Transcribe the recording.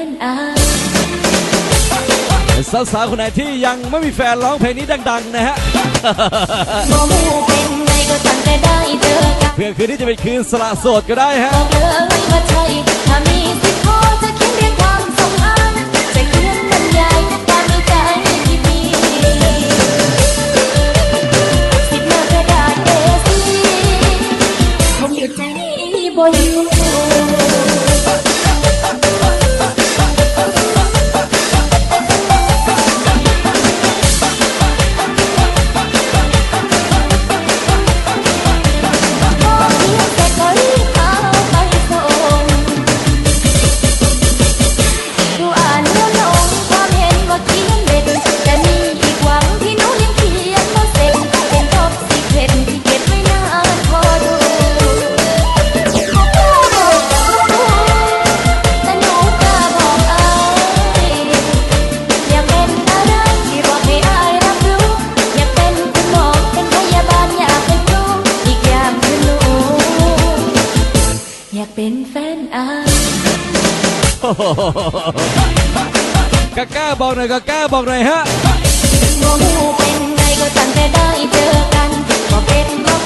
เป็นแฟนอายสาวๆคนไหนที่ยังไม่มีแฟนร้องเพลงนี้ดัง ๆ นะฮะโมหูเป็นไงก็ตั้งแต่ได้เจอกันเพื่อคืนนี้จะเป็นคืนสละโสดก็ได้ฮะ บอกเลยว่าใช่ถ้ามีสิทธิ์พอจะเขียนเรียงความสงอันจะเขียนบรรยายความในใจที่มีสิบหน้ากระดาษ A4 คงหยุดใจนี้บ่อยู่ อยากเป็นแฟนอายกะกล้าบอกหน่อยกะกล้าบอกหน่อยฮะโมหูเป็นไงก็ตั้งแต่ได้เจอกันก็เป็นเพราะ